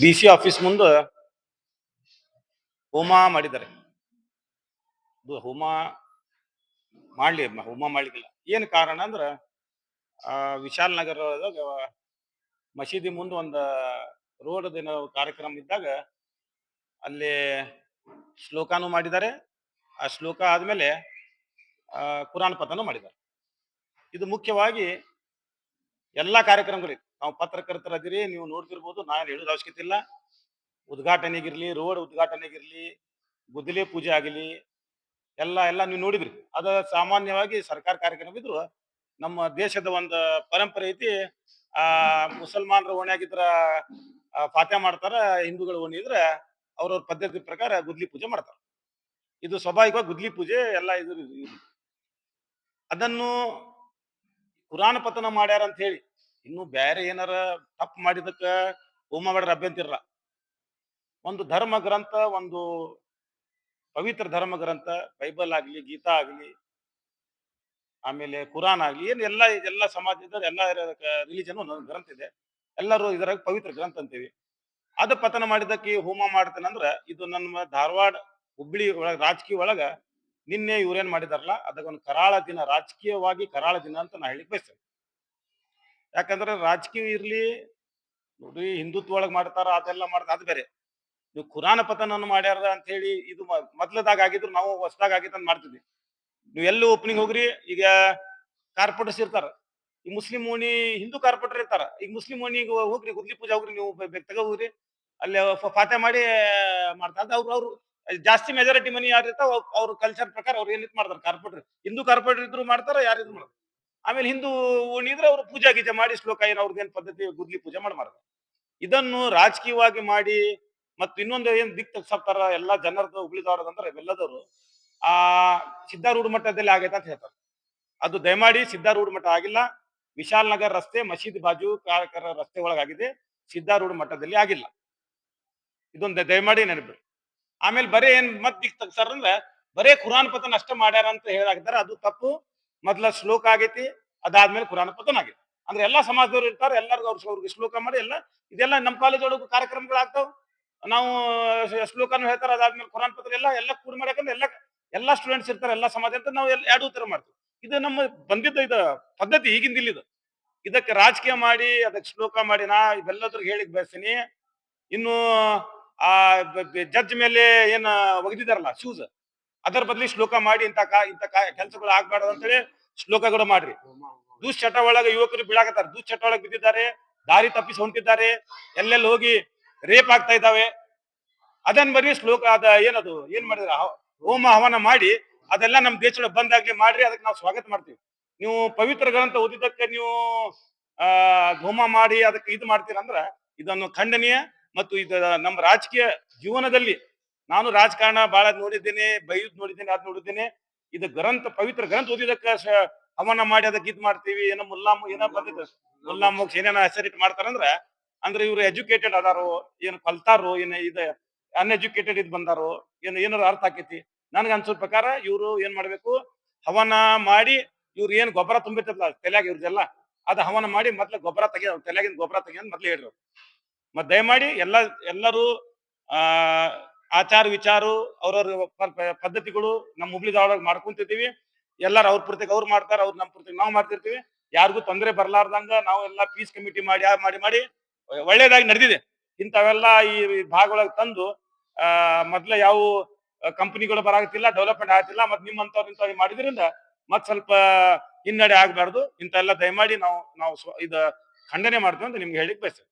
D C office ಮುಂದೆ ಹೋಮ ಮಾಡಿದ್ದಾರೆ. ಹೋಮ ಮಾಡ್ಲಿ, ಹೋಮ ಮಾಡ್ಲಿಕ್ಕಿಲ್ಲ. ಏನು ಕಾರಣ ಅಂದ್ರೆ ವಿಶಾಲ್ ನಗರದಾಗ ಮಸೀದಿ ಮುಂದೆ ಒಂದು ರೋಡ್ ದಿನ ಕಾರ್ಯಕ್ರಮ ಇದ್ದಾಗ ಅಲ್ಲಿ ಶ್ಲೋಕಾನು ಮಾಡಿದ್ದಾರೆ. ಆ ಶ್ಲೋಕ ಆದಮೇಲೆ ಕುರಾನ್ ಪತನೂ ಮಾಡಿದ್ದಾರೆ. ಇದು ಮುಖ್ಯವಾಗಿ ಎಲ್ಲಾ ಕಾರ್ಯಕ್ರಮಗಳಿವೆ. ನಾವು ಪತ್ರಕರ್ತರದಿರಿ ನೀವು ನೋಡ್ತಿರ್ಬೋದು ನಾನು ಹೇಳೋದು ಅವಶ್ಯಕತೆ ಇಲ್ಲ. ಉದ್ಘಾಟನೆಗಿರ್ಲಿ ರೋಡ್ ಉದ್ಘಾಟನೆಗಿರ್ಲಿ ಗುದ್ದಲಿ ಪೂಜೆ ಆಗಲಿ ಎಲ್ಲ ಎಲ್ಲ ನೀವು ನೋಡಿದ್ರಿ. ಅದ ಸಾಮಾನ್ಯವಾಗಿ ಸರ್ಕಾರ ಕಾರ್ಯಕ್ರಮ ಇದ್ರು ನಮ್ಮ ದೇಶದ ಒಂದು ಪರಂಪರೆ ಐತಿ ಆ ಮುಸಲ್ಮಾನರ ಓಣ್ಯಾಗಿದ್ರ ಆ, ಫಾತ್ಯ ಮಾಡ್ತಾರ ಹಿಂದೂಗಳ ಓಣಿ ಇದ್ರ ಅವ್ರವ್ರ ಪದ್ಧತಿ ಪ್ರಕಾರ ಗುದ್ಲಿ ಪೂಜೆ ಮಾಡ್ತಾರ. ಇದು ಸ್ವಾಭಾವಿಕವಾಗಿ ಗುದ್ಲಿ ಪೂಜೆ ಎಲ್ಲ ಇದು. ಅದನ್ನು ಕುರಾನ್ ಪತನ ಮಾಡ್ಯಾರ ಅಂತ ಹೇಳಿ ಇನ್ನು ಬೇರೆ ಏನಾರ ತಪ್ಪು ಮಾಡಿದಕ್ಕ ಹೋಮ ಮಾಡ್ರ ಅಭ್ಯಂತಿರಲ್ಲ ಒಂದು ಧರ್ಮ ಗ್ರಂಥ, ಒಂದು ಪವಿತ್ರ ಧರ್ಮ ಗ್ರಂಥ, ಬೈಬಲ್ ಆಗ್ಲಿ, ಗೀತಾ ಆಗ್ಲಿ, ಆಮೇಲೆ ಕುರಾನ್ ಆಗ್ಲಿ, ಏನ್ ಎಲ್ಲ ಎಲ್ಲ ಸಮಾಜದ ಎಲ್ಲ ರಿಲಿಜನ್ ಒಂದೊಂದು ಗ್ರಂಥ ಇದೆ. ಎಲ್ಲರೂ ಇದರಾಗ ಪವಿತ್ರ ಗ್ರಂಥ ಅಂತೀವಿ. ಅದ ಪತನ ಮಾಡಿದಕ್ಕೆ ಹೋಮ ಮಾಡ್ತೇನಂದ್ರ ಇದು ನಮ್ಮ ಧಾರವಾಡ ಹುಬ್ಳಿ ಒಳಗ ರಾಜಕೀಯ ಒಳಗ ನಿನ್ನೆ ಇವ್ರೇನ್ ಮಾಡಿದಾರಲ್ಲ, ಅದಕ್ಕೊಂದು ಕರಾಳ ದಿನ, ರಾಜಕೀಯವಾಗಿ ಕರಾಳ ದಿನ ಅಂತ ನಾ ಹೇಳಿ ಬಯಸ್ತೇನೆ. ಯಾಕಂದ್ರೆ ರಾಜಕೀಯ ಇರ್ಲಿ ನೋಡ್ರಿ ಹಿಂದುತ್ವ ಒಳಗ್ ಮಾಡ್ತಾರ, ಅದೆಲ್ಲ ಮಾಡ್ತಾರ ಅದು ಬೇರೆ. ನೀವು ಕುರಾನ ಪತನನ್ನು ಮಾಡ್ಯಾರ ಅಂತ ಹೇಳಿ ಇದು ಮೊದ್ಲದಾಗ ಆಗಿದ್ರು ನಾವು ಹೊಸದಾಗ ಆಗಿತ್ತು ಅಂತ ಮಾಡ್ತಿದ್ವಿ. ನೀವು ಎಲ್ಲೂ ಓಪನಿಂಗ್ ಹೋಗ್ರಿ, ಈಗ ಕಾರ್ಪೊರೇಟರ್ಸ್ ಇರ್ತಾರ. ಈ ಮುಸ್ಲಿಂ ಓಣಿ, ಹಿಂದೂ ಕಾರ್ಪೊರೇಟರ್ ಇರ್ತಾರ. ಈಗ ಮುಸ್ಲಿಂ ಓಣಿಗೆ ಹೋಗ್ರಿ, ಗುದ್ಲಿ ಪೂಜೆ ಹೋಗ್ರಿ, ನೀವು ಬೆ- ಬೆ- ತಗೋ ಹೋಗ್ರಿ. ಅಲ್ಲಿ ಫಾತೆ ಮಾಡಿ ಮಾಡ್ತಾರೆ ಅವ್ರು ಅವ್ರು ಜಾಸ್ತಿ ಮೆಜಾರಿಟಿ ಮನಿ ಯಾರು ಇರ್ತಾವ ಅವ್ರ ಕಲ್ಚರ್ ಪ್ರಕಾರ ಅವ್ರು ಏನಿತ್ ಮಾಡ್ತಾರೆ, ಕಾರ್ಪೊರೇಟರ್. ಹಿಂದೂ ಕಾರ್ಪೊರೇಟರ್ ಇದ್ರು ಮಾಡ್ತಾರ, ಯಾರು ಇದ್ ಮಾಡ್ತಾರೆ. ಆಮೇಲೆ ಹಿಂದೂ ಉಣಿದ್ರೆ ಅವರು ಪೂಜಾ ಗೀಜೆ ಮಾಡಿ ಶ್ಲೋಕ ಏನು ಅವ್ರದ್ದೇನು ಪದ್ಧತಿ ಗುದ್ಲಿ ಪೂಜೆ ಮಾಡಬಾರ್ದು ಇದನ್ನು ರಾಜಕೀಯವಾಗಿ ಮಾಡಿ ಮತ್ತು ಇನ್ನೊಂದು ಏನು ದಿಕ್ ತಗ್ಸಾಕ್ತಾರ, ಎಲ್ಲಾ ಜನರದ್ದು ಅಂದ್ರೆ ಇವೆಲ್ಲದವರು ಆ ಸಿದ್ಧಾರೂಢ ಮಠದಲ್ಲಿ ಆಗೈತೆ ಅಂತ ಹೇಳ್ತಾರೆ. ಅದು ದಯಮಾಡಿ ಸಿದ್ಧಾರೂಢ ಮಠ ಆಗಿಲ್ಲ, ವಿಶಾಲ್ ನಗರ್ ರಸ್ತೆ, ಮಸೀದಿ ಬಾಜು ಕಾರಕರ ರಸ್ತೆ ಒಳಗಾಗಿದೆ, ಸಿದ್ಧಾರೂಢ ಮಠದಲ್ಲಿ ಆಗಿಲ್ಲ. ಇದೊಂದು ದಯಮಾಡಿ ನೆನಪಿ ಆಮೇಲೆ ಬರೇ ಏನ್ ಮತ್ ದಿಕ್ ತಗ್ಸಾರ ಅಂದ್ರೆ ಬರೇ ಕುರಾನ್ ಪತನ ಅಷ್ಟೇ ಮಾಡ್ಯಾರ ಅಂತ ಹೇಳಾಕಿದ್ದಾರೆ ಅದು ತಪ್ಪು. ಮೊದ್ಲ ಶ್ಲೋಕ ಆಗೈತಿ, ಅದಾದ್ಮೇಲೆ ಕುರಾನ್ ಪತನ ಆಗೈತಿ. ಅಂದ್ರೆ ಎಲ್ಲಾ ಸಮಾಜದವ್ರು ಇರ್ತಾರೆ, ಎಲ್ಲರಿಗೂ ಅವ್ರ ಅವ್ರಿಗೆ ಶ್ಲೋಕ ಮಾಡಿ ಎಲ್ಲ, ಇದೆಲ್ಲ ನಮ್ಮ ಕಾಲೇಜ್ ಒಳಗೂ ಕಾರ್ಯಕ್ರಮಗಳಾಗ್ತಾವ ನಾವು ಶ್ಲೋಕನು ಹೇಳ್ತಾರ, ಅದಾದ್ಮೇಲೆ ಕುರಾನ್ ಪತ್ರ ಎಲ್ಲ ಎಲ್ಲ ಕೂಡಿ ಮಾಡ್ಯಾಕಂದ್ರೆ ಎಲ್ಲ, ಎಲ್ಲಾ ಸ್ಟೂಡೆಂಟ್ಸ್ ಇರ್ತಾರೆ, ಎಲ್ಲಾ ಸಮಾಜ ಅಂತ ನಾವು ಎರಡು ಉತ್ತರ ಮಾಡ್ತೀವಿ. ಇದು ನಮ್ಮ ಬಂದಿದ್ದ ಇದು ಪದ್ಧತಿ, ಈಗಿಂದ ಇಲ್ಲಿ ಇದು ಇದಕ್ಕೆ ರಾಜಕೀಯ ಮಾಡಿ, ಅದಕ್ಕೆ ಶ್ಲೋಕ ಮಾಡಿ, ನಾ ಇವೆಲ್ಲದ್ರಿಗೆ ಹೇಳಿಕ್ ಬಯಸ್ತೀನಿ. ಇನ್ನು, ಆ ಜಡ್ಜ್ ಮೇಲೆ ಏನ್ ಒಗೆದಿದಾರಲ್ಲ ಶೂಸ್ ಅದರ ಬದಲಿ ಶ್ಲೋಕ ಮಾಡಿ ಇಂತ ಕಾ ಇಂತ ಕೆಲಸಗಳು ಆಗ್ಬಾರ್ದು ಅಂತೇಳಿ ಶ್ಲೋಕಗಳು ಮಾಡ್ರಿ. ದುಶ್ಚಟ ಒಳಗ ಯುವಕರು ಬೀಳಾಕತ್ತಾರ. ದುಶ್ಚಟ ಒಳಗೆ ಬಿದ್ದಿದ್ದಾರೆ, ದಾರಿ ತಪ್ಪಿಸಿ ಹೊಂಟಿದ್ದಾರೆ, ಎಲ್ಲೆಲ್ಲಿ ಹೋಗಿ ರೇಪ್ ಆಗ್ತಾ ಇದ್ದಾವೆ. ಅದನ್ ಬರೀ ಶ್ಲೋಕ, ಅದ ಏನದು, ಏನ್ ಮಾಡಿದ್ರ ಹೋಮ ಹವನ ಮಾಡಿ ಅದೆಲ್ಲ ನಮ್ ದೇಶದೊಳಗೆ ಬಂದಾಗ್ಲಿ ಮಾಡ್ರಿ ಅದಕ್ಕೆ ನಾವು ಸ್ವಾಗತ ಮಾಡ್ತೀವಿ. ನೀವು ಪವಿತ್ರ ಗ್ರಂಥ ಓದಿದ್ದಕ್ಕೆ ನೀವು, ಆ, ಹೋಮ ಮಾಡಿ ಅದಕ್ಕೆ ಇದು ಮಾಡ್ತೀರಂದ್ರ, ಇದನ್ನು ಖಂಡನೀಯ ಮತ್ತು ಇದು ನಮ್ಮ ರಾಜಕೀಯ ಜೀವನದಲ್ಲಿ ನಾನು ರಾಜಕಾರಣ ಬಹಳ ನೋಡಿದ್ದೇನೆ ಬೈದ್ ನೋಡಿದ್ದೇನೆ ಅದ್ ನೋಡಿದ್ದೇನೆ. ಇದು ಗ್ರಂಥ ಪವಿತ್ರ ಗ್ರಂಥ ಓದಿದಕ್ಕ ಹವನ ಮಾಡಿ ಅದಕ್ಕೆ ಇದ್ ಮಾಡ್ತೀವಿ ಏನೋ ಮುಲ್ಲಾ ಏನೋ ಬಂದಿದ್ದ ಮುಲ್ಲಾ ಮೋಕ್ಷ ಏನೇನ ಹೆಸರಿಟ್ಟು ಮಾಡ್ತಾರಂದ್ರ ಅಂದ್ರೆ ಇವ್ರು ಎಜುಕೇಟೆಡ್ ಅದಾರೋ ಏನು ಕಲ್ತಾರೋ ಏನ ಇದು ಅನ್ಎಜುಕೇಟೆಡ್ ಇದ್ ಬಂದಾರೋ ಏನು ಏನಾರು ಅರ್ಥ ಆಕೈತಿ. ನನ್ಗೆ ಅನ್ಸೋ ಪ್ರಕಾರ ಇವ್ರು ಏನ್ ಮಾಡ್ಬೇಕು ಹವನ ಮಾಡಿ ಇವ್ರು ಏನ್ ಗೊಬ್ಬರ ತುಂಬಿರ್ತಲ್ಲ ತಲೆಯಾಗ ಇವ್ರದೆಲ್ಲ ಅದ ಹವನ ಮಾಡಿ ಮೊದ್ಲು ಗೊಬ್ಬರ ತೆಗಿ ತಲೆಯಾಗಿನ ಗೊಬ್ಬರ ತೆಗಿ ಅಂತ ಮೊದ್ಲು ಹೇಳ್ರು ಮತ್ ದಯಮಾಡಿ ಎಲ್ಲ ಎಲ್ಲರೂ ಆ ಆಚಾರ ವಿಚಾರ, ಅವ್ರವ್ರ ಪದ್ಧತಿಗಳು ನಮ್ಮ ಧಾರವಾಡ ಮಾಡ್ಕೊಂತಿರ್ತೀವಿ ಎಲ್ಲಾರು ಅವ್ರ ಪೂರ್ತಿಗೆ ಅವ್ರು ಮಾಡ್ತಾರ, ಅವ್ರು ನಮ್ಮ ಪೂರ್ತಿಗೆ ನಾವು ಮಾಡ್ತಿರ್ತೀವಿ. ಯಾರಿಗೂ ತೊಂದರೆ ಬರ್ಲಾರ್ದಂಗ ನಾವು ಎಲ್ಲ ಪೀಸ್ ಕಮಿಟಿ ಮಾಡಿ ಮಾಡಿ ಮಾಡಿ ಒಳ್ಳೇದಾಗಿ ನಡೆದಿದೆ. ಇಂಥವೆಲ್ಲ ಈ ಭಾಗ ಒಳಗೆ ತಂದು, ಆ, ಮೊದ್ಲ ಯಾವ ಕಂಪನಿಗಳು ಬರಾಗತ್ತಿಲ್ಲ ಡೆವಲಪ್ಮೆಂಟ್ ಆಗತಿಲ್ಲ ಮತ್ ನಿಮ್ಮಂತವ್ರು ಇಂಥವ್ರು ಮಾಡಿದ್ರಿಂದ ಮತ್ ಸ್ವಲ್ಪ ಹಿನ್ನಡೆ ಆಗ್ಬಾರ್ದು. ಇಂಥೆಲ್ಲ ದಯಮಾಡಿ ನಾವು ನಾವು ಇದ ಖಂಡನೆ ಮಾಡ್ತೀವಿ ಅಂತ ನಿಮ್ಗೆ ಹೇಳಿಕ್ ಬಯಸ್ತೇವೆ